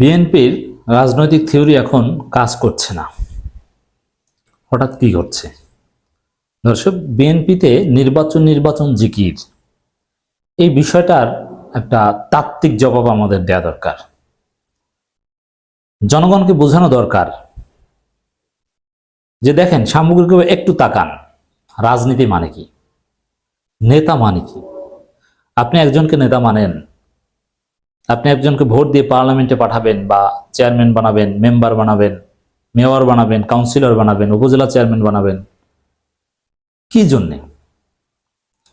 বিএনপির রাজনৈতিক থিওরি এখন কাজ করছে না। হঠাৎ কি ঘটছে? দর্শক, বিএনপিতে নির্বাচন নির্বাচন জিকির। এই বিষয়টার একটা তাত্ত্বিক জবাব আমাদের দেয়া দরকার। জনগণকে বোঝানো দরকার যে দেখেন, সামগ্রিকভাবে একটু তাকান। রাজনীতি মানে কি? নেতা মানে কি? আপনি একজনকে নেতা মানেন আপনি একজনকে ভোট দিয়ে পার্লামেন্টে পাঠাবেন বা চেয়ারম্যান বানাবেন, মেম্বার বানাবেন, মেয়র বানাবেন, কাউন্সিলর বানাবেন, উপজেলা চেয়ারম্যান বানাবেন, কি জন্যে?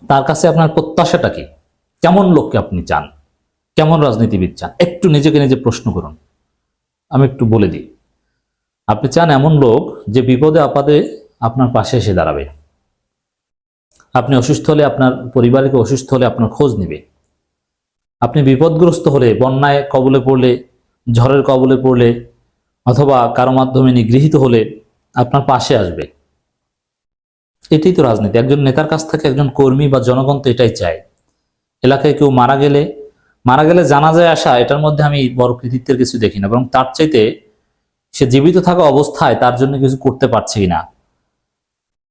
তার কাছে আপনার প্রত্যাশাটা কি? কেমন লোককে আপনি চান? কেমন রাজনীতিবিদ চান? একটু নিজেকে নিজে প্রশ্ন করুন। আমি একটু বলে দিই। আপনি চান এমন লোক যে বিপদে, আপদে আপনার পাশে এসে দাঁড়াবে। আপনি অসুস্থ হলে আপনার পরিবারকে অসুস্থ হলে আপনার খোঁজ নেবে। আপনি বিপদগ্রস্ত হলে, বন্যায় কবলে পড়লে, ঝড়ের কবলে পড়লে, অথবা কারও মাধ্যমে নিগৃহীত হলে আপনার পাশে আসবে। এটাই তো রাজনীতি। একজন নেতার কাছ থেকে একজন কর্মী বা জনগণ তো এটাই চায়। এলাকায় কেউ মারা গেলে মারা গেলে জানা যায় আসা এটার মধ্যে আমি বড় কৃতিত্বের কিছু দেখি না। বরং তার চাইতে সে জীবিত থাকা অবস্থায় তার জন্য কিছু করতে পারছে কিনা।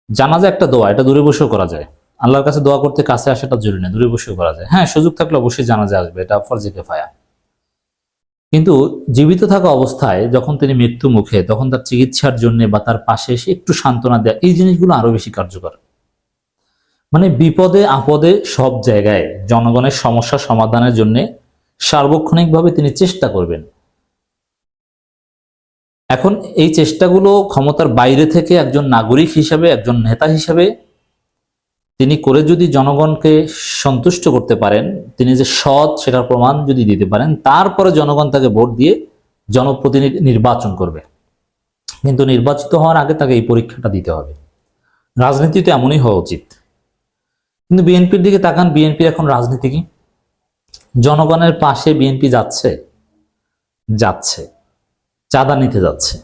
জানাজা একটা দোয়া, এটা দূরে বসেও করা যায়। আল্লাহর কাছে দোয়া করতে কাছে আসাটা জরুরি না, দূরে বসেও করা যায়। হ্যাঁ সুযোগ থাকলে অবশ্যই জানাজা আসবে, এটা ফরজে কেফায়া। কিন্তু জীবিত থাকা অবস্থায় যখন তিনি মৃত্যু মুখে, তখন তার চিকিৎসার জন্য বা তার পাশে এসে একটু সান্ত্বনা দেয়, এই জিনিসগুলো আরও বেশি কার্যকর। মানে বিপদে, আপদে সব জায়গায় জনগণের সমস্যা সমাধানের জন্য সার্বক্ষণিকভাবে তিনি চেষ্টা করবেন। এখন এই চেষ্টাগুলো ক্ষমতার বাইরে থেকে একজন নাগরিক হিসাবে, একজন নেতা হিসাবে তিনি করে যদি জনগণকে সন্তুষ্ট করতে পারেন, তিনি যে সৎ সেটার প্রমাণ যদি দিতে পারেন, তারপরে জনগণ তাকে ভোট দিয়ে জনপ্রতিনিধি নির্বাচন করবে। কিন্তু নির্বাচিত হওয়ার আগে তাকে এই পরীক্ষাটা দিতে হবে। রাজনীতিতে এমনই হওয়া উচিত। কিন্তু বিএনপির দিকে তাকান বিএনপির এখন রাজনীতি কি? জনগণের পাশে বিএনপি যাচ্ছে যাচ্ছে, চাঁদা নিতে যাচ্ছে।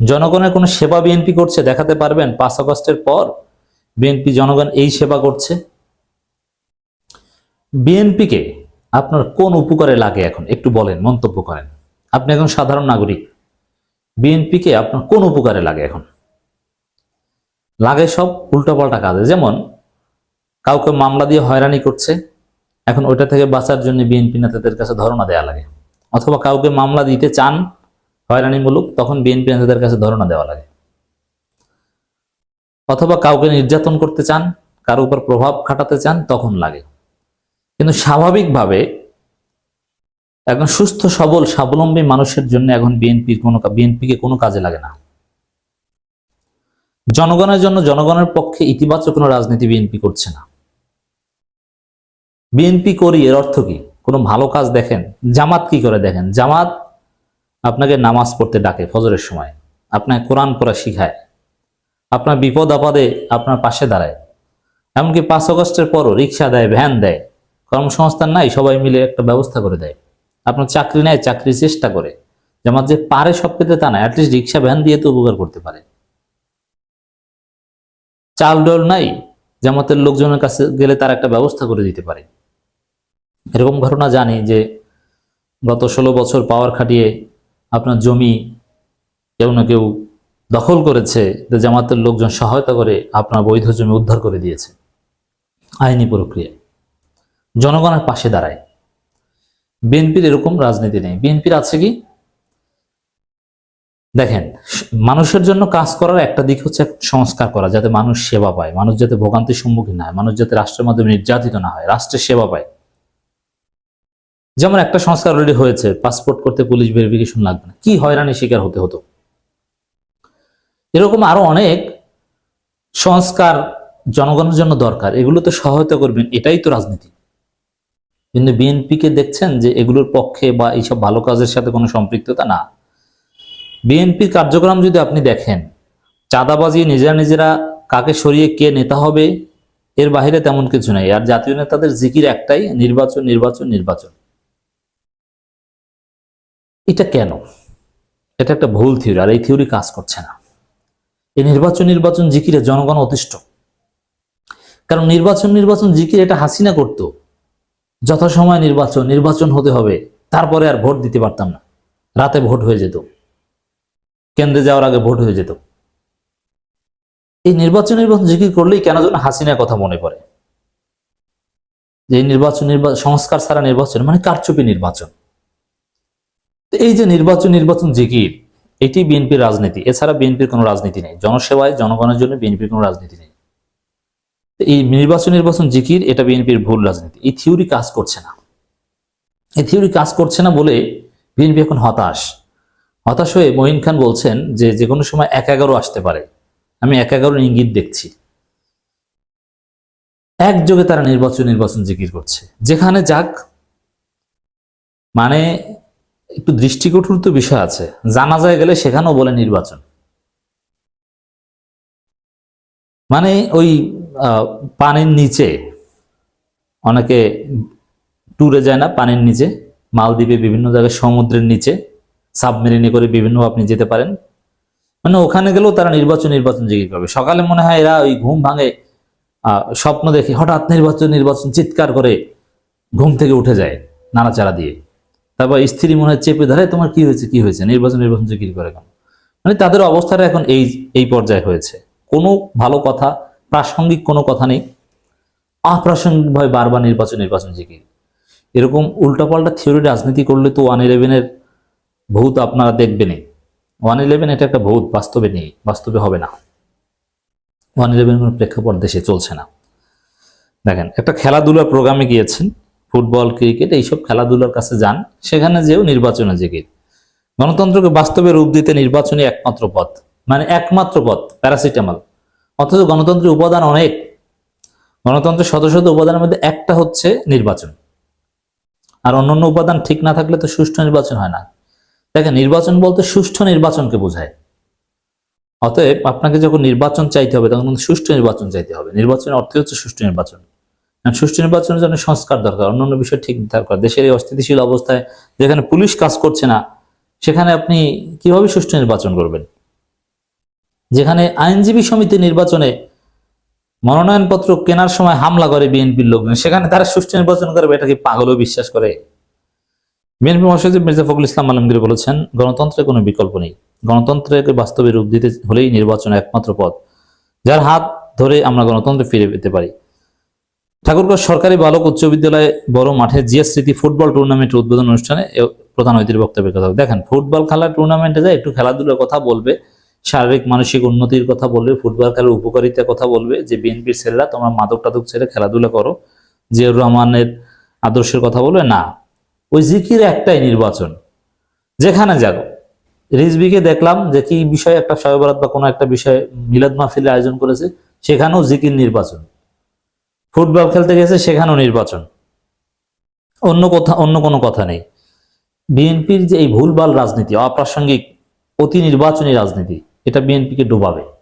জনগণের কোনো সেবা বিএনপি করছে, দেখাতে পারবেন, পাঁচ আগস্টের পর বিএনপি জনগণ এই সেবা করছে। বিএনপিকে আপনার কোন উপকারে লাগে এখন? একটু বলেন, মন্তব্য করেন। আপনি এখন সাধারণ নাগরিক। বিএনপিকে আপনার কোন উপকারে লাগে এখন? লাগে সব উল্টোপাল্টা কাজে। যেমন, কাউকে মামলা দিয়ে হয়রানি করছে, এখন ওইটা থেকে বাঁচার জন্য বিএনপি নেতাদের কাছে ধরনা দেওয়া লাগে। অথবা কাউকে মামলা দিতে চান হয়রানিমূলক, তখন বিএনপি নেতাদের কাছে ধরনা দেওয়া লাগে। অথবা কাউকে নির্যাতন করতে চান, কারও উপর প্রভাব খাটাতে চান, তখন লাগে। কিন্তু স্বাভাবিকভাবে এখন সুস্থ, সবল, স্বাবলম্বী মানুষের জন্য এখন বিএনপির কোনো বিএনপিকে কোনো কাজে লাগে না। জনগণের জন্য জনগণের পক্ষে ইতিবাচক কোনো রাজনীতি বিএনপি করছে না। বিএনপি করি এর অর্থ কি? কোনো ভালো কাজ দেখেন, জামাত কি করে দেখেন? জামাত আপনাকে নামাজ পড়তে ডাকে ফজরের সময়। আপনাকে কোরআন পড়া শিখায়। আপনার বিপদ আপদে আপনার পাশে দাঁড়ায়। এমনকি পাঁচ অগস্টের পরও রিক্সা দেয়, ভ্যান দেয়, কর্মসংস্থান নাই, সবাই মিলে একটা ব্যবস্থা করে দেয়। আপনার চাকরি নেয়, চাকরির চেষ্টা করে। যেমন যে পারে সব পেতে তা না অ্যাটলিস্ট রিক্সা, ভ্যান দিয়ে তো উপকার করতে পারে। চাল ডল নাই, জামাতের লোকজনের কাছে গেলে তার একটা ব্যবস্থা করে দিতে পারে। এরকম ঘটনা জানি যে গত ষোলো বছর পাওয়ার খাটিয়ে আপনার জমি কেউ না কেউ দখল করেছে যে জামাতের লোকজন সহায়তা করে আপনার বৈধ জমি উদ্ধার করে দিয়েছে। আইনি প্রক্রিয়া। জনগণের পাশে দাঁড়ায়। বিএনপির এরকম রাজনীতি নেই। বিএনপির আছে কি? দেখেন, মানুষের জন্য কাজ করার একটা দিক হচ্ছে সংস্কার করা, যাতে মানুষ সেবা পায়। মানুষ যাতে ভোগান্তির সম্মুখীন না হয়। মানুষ যাতে রাষ্ট্রের মাধ্যমে নির্যাতিত না হয়। রাষ্ট্রের সেবা পায়। যেমন একটা সংস্কার অলরেডি হয়েছে। পাসপোর্ট করতে পুলিশ ভেরিফিকেশন লাগবে না। কি হয়রানি শিকার হতে হতো? এরকম আরও অনেক সংস্কার জনগণের জন্য দরকার। এগুলো তো সহায়তা করবেন, এটাই তো রাজনীতি। কিন্তু বিএনপিকে দেখছেন যে এগুলোর পক্ষে বা এইসব ভালো কাজের সাথে কোনো সম্পৃক্ততা না। বিএনপির কার্যক্রম যদি আপনি দেখেন, চাঁদাবাজি নিজেরা নিজেরা কাকে সরিয়ে কে নেতা হবে, এর বাইরে তেমন কিছু নাই। আর জাতীয় নেতাদের জিকির একটাই, নির্বাচন নির্বাচন নির্বাচন। এটা কেন? এটা একটা ভুল থিওরি আর এই থিওরি কাজ করছে না। এই নির্বাচন নির্বাচন জিকিরে জনগণ অতিষ্ঠ। কারণ নির্বাচন নির্বাচন জিকির এটা হাসিনা করত। যথাসময় নির্বাচন নির্বাচন হতে হবে। তারপরে আর ভোট দিতে পারতাম না। রাতে ভোট হয়ে যেত। কেন্দ্রে যাওয়ার আগে ভোট হয়ে যেত। এই নির্বাচন নির্বাচন জিকির করলেই কেন যেন হাসিনার কথা মনে পড়ে। যে নির্বাচন নির্বাচন সংস্কার ছাড়া নির্বাচন মানে কারচুপি নির্বাচন। এই যে নির্বাচন নির্বাচন জিকির এটি বিএনপির রাজনীতি। এছাড়া বিএনপির কোনো রাজনীতি নেই। জনসেবায়, জনগণের জন্য বিএনপির কোনো রাজনীতি নেই। এই নির্বাচন নির্বাচন জিকির, এটা বিএনপির ভুল রাজনীতি। এই থিওরি কাজ করছে না। এই থিওরি কাজ করছে না বলে বিএনপি এখন হতাশ। হতাশ হয়ে মহিন খান বলছেন যে যে কোনো সময় এক এগারো আসতে পারে। আমি এক এগারো ইঙ্গিত দেখছি। একযোগে তারা নির্বাচন নির্বাচন জিকির করছে। যেখানে যাক মানে একটু দৃষ্টিকটুর তো বিষয় আছে। জানা যায় গেলে সেখানেও বলে নির্বাচন। মানে ওই পানির নিচে, অনেকে ট্যুরে যায় না পানির নিচে, মালদ্বীপে বিভিন্ন জায়গায় সমুদ্রের নিচে, সাবমেরিনে করে বিভিন্ন আপনি যেতে পারেন। মানে ওখানে গেলেও তারা নির্বাচন নির্বাচন জিজ্ঞেস করবে। সকালে মনে হয় এরা ওই ঘুম ভাঙে স্বপ্ন দেখে, হঠাৎ নির্বাচন নির্বাচন, চিৎকার করে ঘুম থেকে উঠে যায় নাড়াচাড়া দিয়ে। তারপর স্ত্রী মনে হয় চেপে ধরে, তোমার কি হয়েছে? কি হয়েছে? নির্বাচন নির্বাচন জিজ্ঞেস করে কেন? মানে তাদের অবস্থাটা এখন এই এই পর্যায়ে হয়েছে। কোনো ভালো কথা, প্রাসঙ্গিক কোনো কথা নেই। অপ্রাসঙ্গিকভাবে বারবার নির্বাচন নির্বাচন জিকির। এরকম উল্টাপাল্টা থিওরি রাজনীতি করলে তো ওয়ান ইলেভেনের ভূত আপনারা দেখবেনই। ওয়ান ইলেভেন এটা একটা ভূত, বাস্তবে নেই, বাস্তবে হবে না। ওয়ান ইলেভেন কোনো প্রেক্ষাপট দেশে চলছে না। দেখেন, একটা খেলাধুলার প্রোগ্রামে গিয়েছেন। ফুটবল, ক্রিকেট এইসব খেলাধুলার কাছে যান, সেখানে যেও নির্বাচনে জেগে। গণতন্ত্রকে বাস্তবে রূপ দিতে নির্বাচনই একমাত্র পথ মানে একমাত্র পথ, প্যারাসিটামল। অথচ গণতন্ত্রের উপাদান অনেক। গণতন্ত্রের শত শত উপাদানের মধ্যে একটা হচ্ছে নির্বাচন। আর অন্যান্য উপাদান ঠিক না থাকলে তো সুষ্ঠু নির্বাচন হয় না। দেখেন, নির্বাচন বলতে সুষ্ঠু নির্বাচনকে বোঝায়। অতএব আপনাকে যখন নির্বাচন চাইতে হবে, তখন সুষ্ঠু নির্বাচন চাইতে হবে। নির্বাচনের অর্থ হচ্ছে সুষ্ঠু নির্বাচন। সুষ্ঠু নির্বাচনের জন্য সংস্কার দরকার, অন্যান্য বিষয় ঠিক দরকার দেশের এই অস্থিতিশীল অবস্থায় যেখানে পুলিশ কাজ করছে না, সেখানে আপনি কীভাবে সুষ্ঠু নির্বাচন করবেন? যেখানে আইনজীবী সমিতি নির্বাচনে মনোনয়নপত্র কেনার সময় হামলা করে বিএনপির লোকজন, সেখানে তারা সুষ্ঠু নির্বাচন করবে, এটা কি পাগলও বিশ্বাস করে? বিএনপি মহাসচিব মির্জা ফখরুল ইসলাম আলমগীর বলেছেন গণতন্ত্রের কোনো বিকল্প নেই। গণতন্ত্রকে বাস্তবে রূপ দিতে হলেই নির্বাচন একমাত্র পথ। যার হাত ধরে আমরা গণতন্ত্র ফিরে পেতে পারি। ঠাকুরগাঁও সরকারি বালক উচ্চ বিদ্যালয়ে বড় মাঠে জিয়া স্মৃতি ফুটবল টুর্নামেন্টের উদ্বোধন অনুষ্ঠানে প্রধান অতিথির বক্তব্যের কথা দেখেন, ফুটবল খেলার টুর্নামেন্টে যায় একটু খেলাধুলার কথা বলবে, শারীরিক, মানসিক উন্নতির কথা বলবে, ফুটবল খেলার উপকারিতার কথা বলবে, যে বিএনপির ছেলেরা, তোমরা মাদক টাদক ছেড়ে খেলাধুলা করো, জিয়াউর রহমানের আদর্শের কথা বলবে, না। ওই জিকির একটাই নির্বাচন। যেখানে যাক রিজবিকে দেখলাম যে কি বিষয়ে একটা সহবরাত বা কোনো একটা বিষয়ে মিলাদ মাহফিলের আয়োজন করেছে, সেখানেও জিকির নির্বাচন। ফুটবল খেলতে গেছে, সেখানেও নির্বাচন। অন্য কথা, অন্য কোনো কথা নেই। বিএনপির যে এই ভুলভাল রাজনীতি, অপ্রাসঙ্গিক অতি নির্বাচনী রাজনীতি, এটা বিএনপিকে ডোবাবে।